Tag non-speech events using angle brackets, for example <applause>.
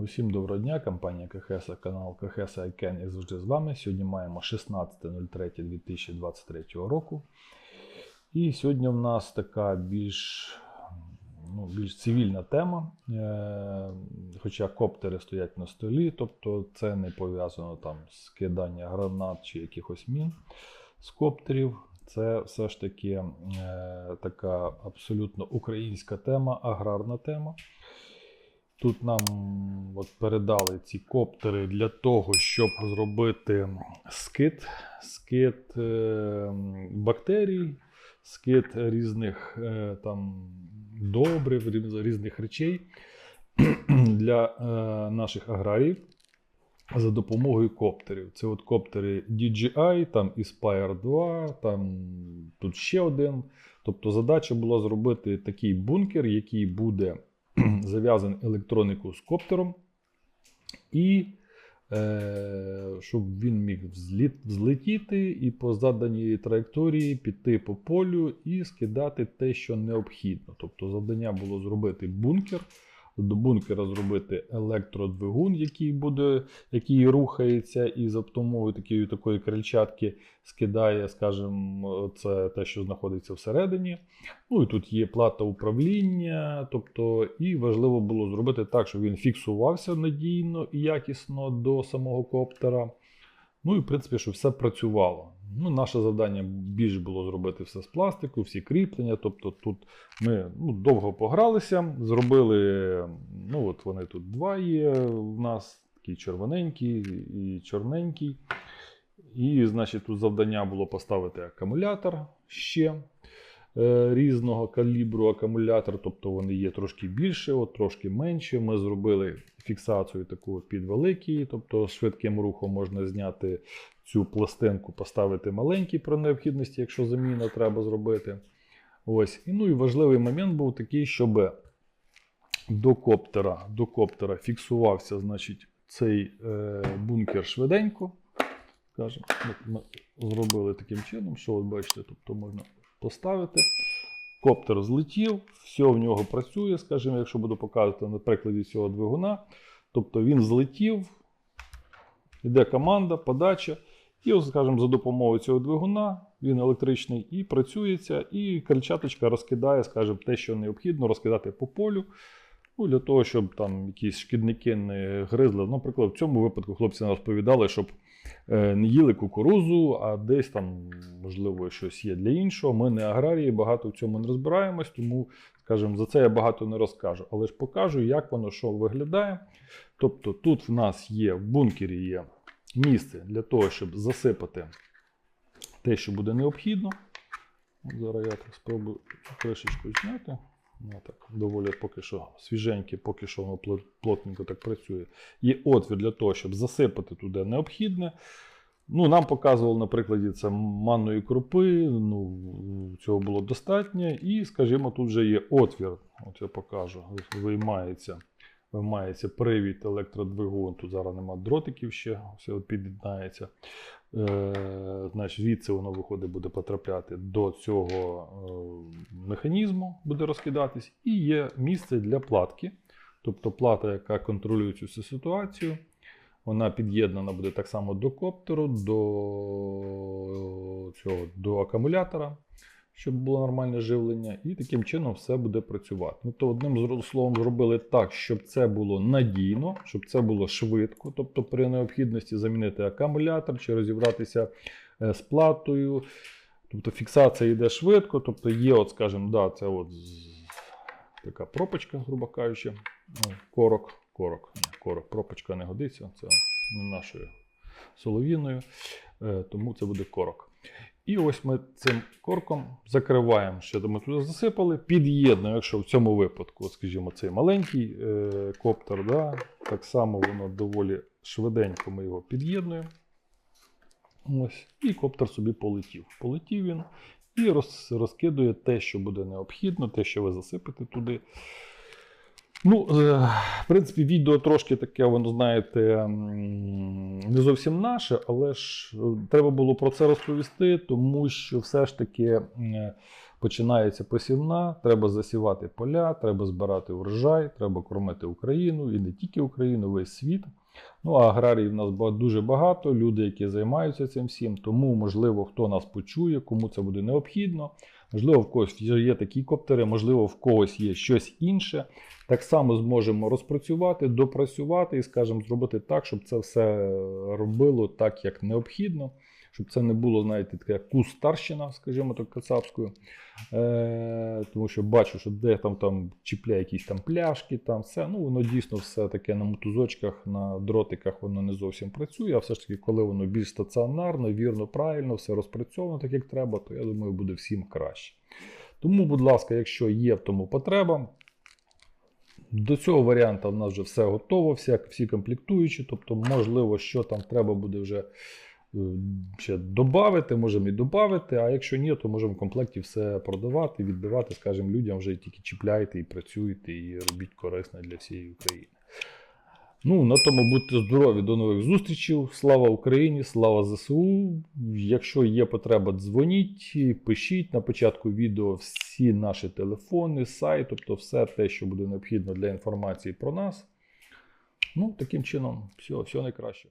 Усім доброго дня, компанія КХС, канал КХС ICANN і завжди з вами. Сьогодні маємо 16.03.2023 року. І сьогодні в нас така більш, ну, більш цивільна тема. Е, хоча коптери стоять на столі, тобто це не пов'язано там з кидання гранат чи якихось мін з коптерів. Це все ж таки е, така абсолютно українська тема, аграрна тема. Тут нам от передали ці коптери для того, щоб зробити скид, скид е, бактерій, скид різних е, там добрив, різних речей <clears throat> для е, наших аграріїв за допомогою коптерів. Це от коптери DJI, там Inspire 2, там тут ще один. Тобто задача була зробити такий бункер, який буде зав'язаний електронику з коптером, і е, щоб він міг взліт, взлетіти і по заданій траєкторії піти по полю і скидати те, що необхідно. Тобто завдання було зробити бункер. До бункера зробити електродвигун, який буде, який рухається, і за допомогою такої, такої крильчатки скидає, скажімо, це те, що знаходиться всередині. Ну і тут є плата управління. Тобто, і важливо було зробити так, щоб він фіксувався надійно і якісно до самого коптера. Ну і в принципі, що все працювало. Ну, наше завдання більш було зробити все з пластику, всі кріплення. Тобто тут ми ну, довго погралися, зробили. Ну, от вони тут два є в нас, такий червоненький і чорненький. І, значить, тут завдання було поставити акумулятор ще різного калібру акумулятор, тобто вони є трошки більше, от трошки менше. Ми зробили фіксацію таку під великий, тобто швидким рухом можна зняти цю пластинку, поставити маленький про необхідності, якщо заміна треба зробити. Ось. І, ну і важливий момент був такий, щоб до коптера, до коптера фіксувався значить, цей е, бункер швиденько. Ми зробили таким чином, що от бачите, тобто можна поставити. Коптер злетів, все в нього працює, скажімо, якщо буду показувати на прикладі цього двигуна. Тобто він злетів, йде команда, подача. І, скажімо, за допомогою цього двигуна він електричний і працюється, і крильчаточка розкидає, скажімо, те, що необхідно, розкидати по полю. Ну, для того, щоб там якісь шкідники не гризли. Наприклад, в цьому випадку хлопці нам розповідали, щоб е, не їли кукурузу, а десь там, можливо, щось є для іншого. Ми не аграрії, багато в цьому не розбираємось, тому, скажімо, за це я багато не розкажу. Але ж покажу, як воно що виглядає. Тобто тут в нас є в бункері є місце для того, щоб засипати те, що буде необхідно. Зараз я так спробую кришечку зняти. Ну, так, доволі поки що свіженьке, поки що воно плотненько так працює. Є отвір для того, щоб засипати туди необхідне. Ну, нам показували на прикладі це манної крупи, ну, цього було достатньо. І, скажімо, тут вже є отвір. От я покажу, виймається, виймається привід електродвигун. Тут зараз нема дротиків ще, все під'єднається. Е, значить, звідси воно виходить, буде потрапляти до цього е, механізму, буде розкидатись, і є місце для платки. Тобто плата, яка контролює цю ситуацію, вона під'єднана буде так само до коптеру, до, цього, до акумулятора, щоб було нормальне живлення, і таким чином все буде працювати. Тобто, одним словом, зробили так, щоб це було надійно, щоб це було швидко, тобто при необхідності замінити акумулятор чи розібратися е, з платою. Тобто фіксація йде швидко, тобто є, от, скажімо, да, це от така пропочка, грубо кажучи, корок, корок, корок, пропочка не годиться, це не нашою солов'їною, е, тому це буде корок. І ось ми цим корком закриваємо, що ми туди засипали, під'єднуємо, якщо в цьому випадку, скажімо, цей маленький е, коптер, да, так само воно доволі швиденько ми його під'єднуємо. Ось, і коптер собі полетів. Полетів він і роз, розкидує те, що буде необхідно, те, що ви засипите туди. Ну, е, в принципі, відео трошки таке, воно, знаєте, не зовсім наше, але ж е, треба було про це розповісти, тому що все ж таки починається посівна, треба засівати поля, треба збирати урожай, треба кормити Україну і не тільки Україну, весь світ. Ну, а аграріїв в нас дуже багато, люди, які займаються цим всім. Тому, можливо, хто нас почує, кому це буде необхідно. Можливо, в когось є такі коптери, можливо, в когось є щось інше. Так само зможемо розпрацювати, допрацювати і, скажімо, зробити так, щоб це все робило так, як необхідно, щоб це не було, знаєте, таке як кустарщина, скажімо так, кацапською. Е, тому що бачу, що де там, там чіпляє якісь там пляшки, там все. Ну, воно дійсно все таке на мотузочках, на дротиках воно не зовсім працює. А все ж таки, коли воно більш стаціонарно, вірно, правильно, все розпрацьовано так, як треба, то я думаю, буде всім краще. Тому, будь ласка, якщо є в тому потреба, до цього варіанту в нас вже все готово, всі, комплектуючі, тобто, можливо, що там треба буде вже ще додати, можемо і додати, а якщо ні, то можемо в комплекті все продавати, відбивати, скажімо, людям вже тільки чіпляйте і працюйте, і робіть корисне для всієї України. Ну, на тому будьте здорові, до нових зустрічей. Слава Україні, слава ЗСУ. Якщо є потреба, дзвоніть, пишіть на початку відео всі наші телефони, сайт, тобто все те, що буде необхідно для інформації про нас. Ну, таким чином, все, все найкраще.